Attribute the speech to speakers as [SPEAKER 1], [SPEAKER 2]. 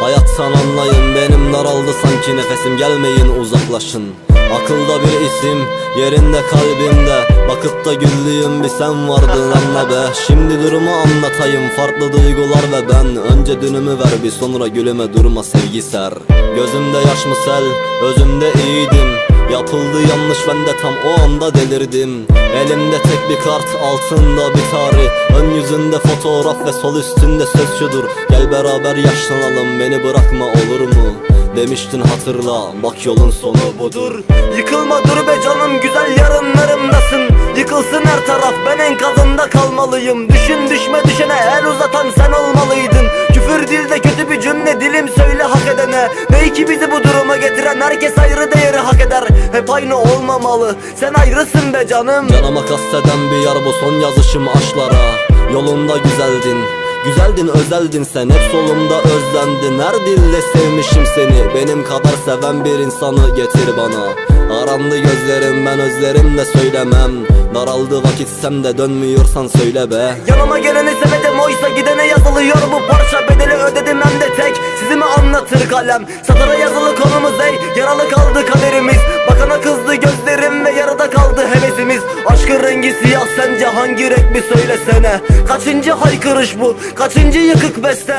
[SPEAKER 1] Hayattan anlayın benim daraldı sanki nefesim. Gelmeyin uzaklaşın. Akılda bir isim yerinde kalbimde Bakıp da güldüğüm bir sen vardın anla be. Şimdi durumu anlatayım farklı duygular ve ben. Önce dünümü ver bir sonra gülüme durma sevgi ser. Gözümde yaş mı sel özümde iyiydim Yapıldı yanlış ben de tam o anda delirdim. Elimde tek bir kart altında bir tarih. Ön yüzünde fotoğraf ve sol üstünde söz şudur. Gel beraber yaşlanalım beni bırakma olur mu? Demiştin hatırla bak yolun sonu budur.
[SPEAKER 2] Yıkılma dur be canım güzel yarınlarımdasın. Yıkılsın her taraf ben enkazında kalmalıyım. Düşün düşme düşene el uzatan sen olmalıydın. Küfür dilde kötü bir cümle dilim söyle hak edene. Ne ki bizi getiren herkes ayrı değeri hak eder. Hep aynı olmamalı. Sen ayrısın be canım.
[SPEAKER 1] Canıma kasteden bir yar bu son yazışım aşklara Yolunda güzeldin. Güzeldin özeldin sen. Hep solumda özlendin. Her dilde sevmişim seni. Benim kadar seven bir insanı getir bana. Arandı gözlerim ben özlerimle söylemem. Daraldı vakit sen de dönmüyorsan söyle be.
[SPEAKER 2] Yanıma geleni sevedim oysa gidene yazılıyor bu parça. Bedeli ödedim hem de tek. Sizi mi anlatır kalem. Satıra yazılı konumuz ey yaralı kaldı kaderimiz. Bakana kızdı gözlerim ve yarıda kaldı hevesimiz. Aşkın rengi siyah sence hangi renk bir söylesene? Kaçıncı haykırış bu? Kaçıncı yıkık beste